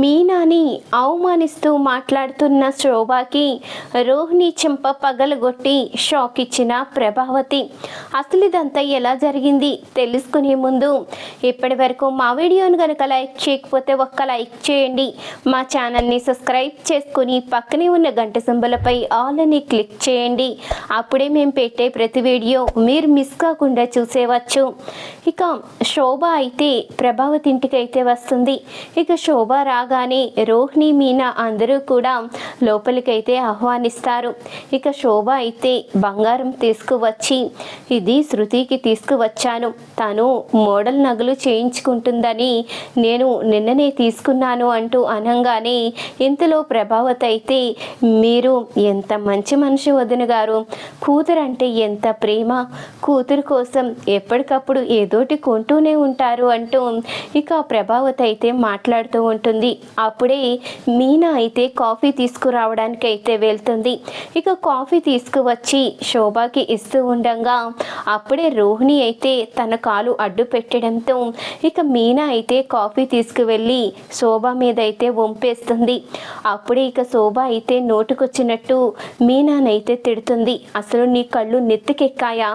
మీనాని అవమానిస్తూ మాట్లాడుతున్న శోభాకి రోహిణి చెంప పగలగొట్టి షాక్ ఇచ్చిన ప్రభావతి. అసలు ఇదంతా ఎలా జరిగింది తెలుసుకునే ముందు ఇప్పటి వరకు మా వీడియోను కనుక లైక్ చేయకపోతే ఒక్క లైక్ చేయండి. మా ఛానల్ని సబ్స్క్రైబ్ చేసుకుని పక్కనే ఉన్న గంట సింబలపై ఆల్ అని క్లిక్ చేయండి. అప్పుడే మేము పెట్టే ప్రతి వీడియో మీరు మిస్ కాకుండా చూసేవచ్చు. ఇక శోభ అయితే ప్రభావతి ఇంటికి అయితే వస్తుంది. ఇక శోభ రాగానే రోహిణి మీనా అందరూ కూడా లోపలికైతే ఆహ్వానిస్తారు. ఇక శోభ అయితే బంగారం తీసుకువచ్చి ఇది శృతికి తీసుకువచ్చాను. తను మోడల్ నగలు చేయించుకుంటుందని నేను నిన్ననే తీసుకున్నాను అంటూ అనంగానే ఇంతలో ప్రభావతి అయితే మీరు ఎంత మంచి మనిషి వదిన గారు. కూతురు అంటే ఎంత ప్రేమ. కూతురు కోసం ఎప్పటికప్పుడు ఏదోటి కొంటూనే ఉంటారు అంటూ ఇక ప్రభావత అయితే మాట్లాడుతూ ఉంటుంది. అప్పుడే మీనా అయితే కాఫీ తీసుకురావడానికి అయితే వెళ్తుంది. ఇక కాఫీ తీసుకువచ్చి శోభాకి ఇస్తూ ఉండగా అప్పుడే రోహిణి అయితే తన కాలు అడ్డు పెట్టడంతో ఇక మీనా అయితే కాఫీ తీసుకువెళ్ళి శోభ మీద అయితే వంపేస్తుంది. అప్పుడే ఇక శోభ అయితే నోటుకొచ్చినట్టు మీనానైతే తిడుతుంది. అసలు నీ కళ్ళు నెత్తికెక్కాయా?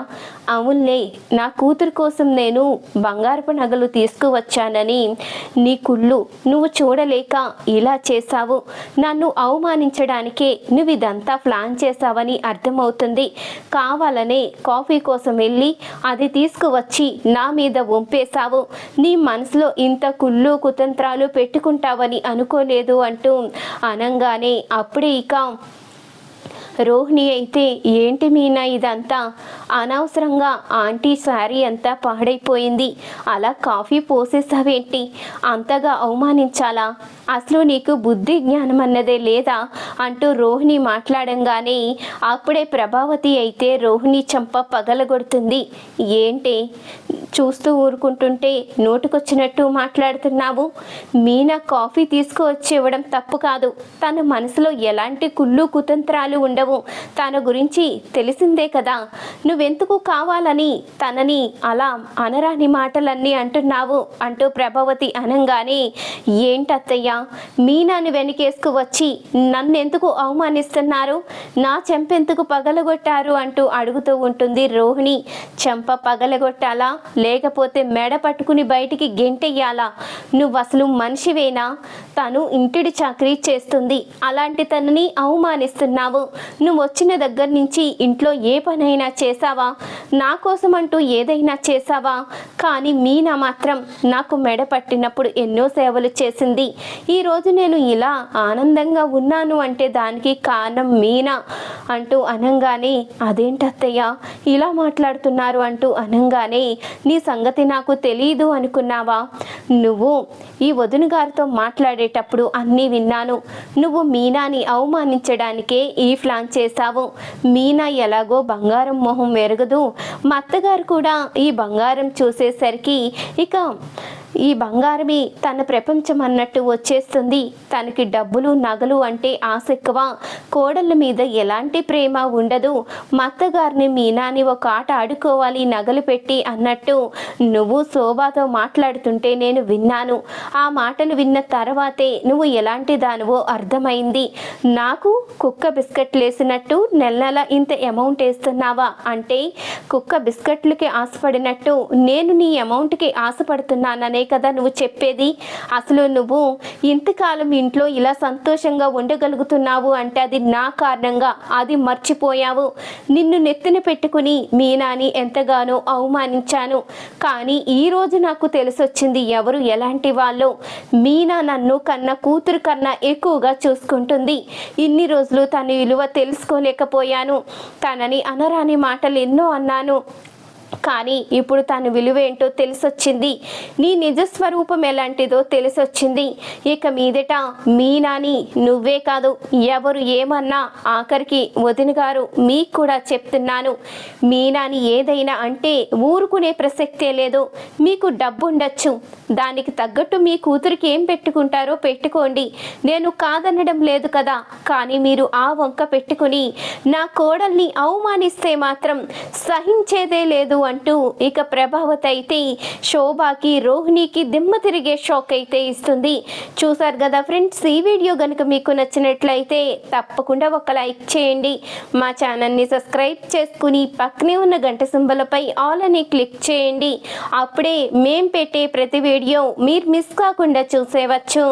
అవునులే నా కూతురు కోసం నేను బంగారపు నగలు తీసుకువచ్చానని నీ కుళ్ళు నువ్వు చూడలేక ఇలా చేశావు. నన్ను అవమానించడానికే నువ్వు ఇదంతా ప్లాన్ చేశావని అర్థమవుతుంది. కావాలనే కాఫీ కోసం వెళ్ళి అది తీసుకువచ్చి నా మీద వంపేశావు. నీ మనసులో ఇంత కుళ్ళు కుతంత్రాలు పెట్టుకుంటావని అనుకోలేదు అంటూ అనంగానే అప్పుడే ఇక రోహిణి అయితే ఏంటి మీనా ఇదంతా? అనవసరంగా ఆంటీ శారీ అంతా పాడైపోయింది. అలా కాఫీ పోసేసావేంటి? అంతగా అవమానించాలా? అసలు నీకు బుద్ధి జ్ఞానం అన్నదే లేదా? అంటూ రోహిణి మాట్లాడంగానే అప్పుడే ప్రభావతి అయితే రోహిణి చంప పగలగొడుతుంది. ఏంటి? చూస్తూ ఊరుకుంటుంటే నోటుకొచ్చినట్టు మాట్లాడుతున్నావు. మీనా కాఫీ తీసుకువచ్చి ఇవ్వడం తప్పు కాదు. తన మనసులో ఎలాంటి కుళ్ళు కుతంత్రాలు ఉండవు. తన గురించి తెలిసిందే కదా. నువ్వెందుకు కావాలని తనని అలా అనరాని మాటలన్నీ అంటున్నావు అంటూ ప్రభావతి అనంగానే ఏంటత్తయ్య మీనాని వెనకేసుకు వచ్చి నన్నెందుకు అవమానిస్తున్నారు? నా చెంపెందుకు పగలగొట్టారు? అంటూ అడుగుతూ ఉంటుంది రోహిణి. చెంప పగలగొట్టాలా? లేకపోతే మెడ పట్టుకుని బయటికి గెంటెయ్యాలా? నువ్వు అసలు మనిషివేనా? తను ఇంటిడి చాకరీ చేస్తుంది. అలాంటి తనని అవమానిస్తున్నావు. నువ్వు వచ్చిన దగ్గర నుంచి ఇంట్లో ఏ పనైనా చేసావా నా కోసం అంటూ ఏదైనా చేసావా కానీ మీనా మాత్రం నాకు మెడ పట్టినప్పుడు ఎన్నో సేవలు చేసింది. ఈరోజు నేను ఇలా ఆనందంగా ఉన్నాను అంటే దానికి కారణం మీనా అంటూ అనంగానే అదేంటి అత్తయ్య ఇలా మాట్లాడుతున్నారు అంటూ అనంగానే నీ సంగతి నాకు తెలియదు అనుకున్నావా? నువ్వు ఈ వదును గారితో మాట్లాడేటప్పుడు అన్నీ విన్నాను. నువ్వు మీనాని అవమానించడానికే ఈ ప్లాన్ చేశావు. మీనా ఎలాగో బంగారం మొహం మెరగదు మా అత్తగారు కూడా ఈ బంగారం చూసేసరికి ఇక ఈ బంగారమే తన ప్రపంచం అన్నట్టు వచ్చేస్తుంది. తనకి డబ్బులు నగలు అంటే ఆశ ఎక్కువ. కోడళ్ళ మీద ఎలాంటి ప్రేమ ఉండదు. మా అత్తగారిని మీనాని ఒక ఆట ఆడుకోవాలి నగలు పెట్టి అన్నట్టు నువ్వు శోభాతో మాట్లాడుతుంటే నేను విన్నాను. ఆ మాటలు విన్న తర్వాతే నువ్వు ఎలాంటి దానివో అర్థమైంది. నాకు కుక్క బిస్కెట్లే వేసినట్టు నెల నెల ఇంత అమౌంట్ వేస్తున్నావా? అంటే కుక్క బిస్కెట్లకి ఆశపడినట్టు నేను నీ అమౌంట్కి ఆశపడుతున్నాననే కదా నువ్వు చెప్పేది. అసలు నువ్వు ఇంతకాలం ఇంట్లో ఇలా సంతోషంగా ఉండగలుగుతున్నావు అంటే అది నా కారణంగా అది మర్చిపోయావు. నిన్ను నెత్తిన పెట్టుకుని మీనాని ఎంతగానో అవమానించాను. కానీ ఈ రోజు నాకు తెలిసొచ్చింది ఎవరు ఎలాంటి వాళ్ళు? మీనా నన్ను కన్న కూతురు కన్నా ఎక్కువగా చూసుకుంటుంది. ఇన్ని రోజులు తన విలువ తెలుసుకోలేకపోయాను. తనని అనరాని మాటలు ఎన్నో అన్నాను. కానీ ఇప్పుడు తన విలువ ఏంటో తెలిసొచ్చింది. నీ నిజ స్వరూపం ఎలాంటిదో తెలిసొచ్చింది. ఇక మీదట మీనాని నువ్వే కాదు ఎవరు ఏమన్నా ఆఖరికి వదిన గారు మీకు కూడా చెప్తున్నాను. మీనాని ఏదైనా అంటే ఊరుకునే ప్రసక్తే లేదు. మీకు డబ్బు ఉండొచ్చు దానికి తగ్గట్టు మీ కూతురికి ఏం పెట్టుకుంటారో పెట్టుకోండి. నేను కాదనడం లేదు కదా. కానీ మీరు ఆ వంక పెట్టుకుని నా కోడల్ని అవమానిస్తే మాత్రం సహించేదే లేదు అంటూ ఇక ప్రభావతి అయితే శోభాకి రోహిణికి దిమ్మ తిరిగే షాక్ అయితే ఇస్తుంది. చూసారు కదా ఫ్రెండ్స్ ఈ వీడియో కనుక మీకు నచ్చినట్లయితే తప్పకుండా ఒక లైక్ చేయండి. మా ఛానల్ని సబ్స్క్రైబ్ చేసుకుని పక్కనే ఉన్న గంట సింబలపై ఆల్ అని క్లిక్ చేయండి. అప్పుడే మేం పెట్టే ప్రతి వీడియో మీరు మిస్ కాకుండా చూసేవచ్చు.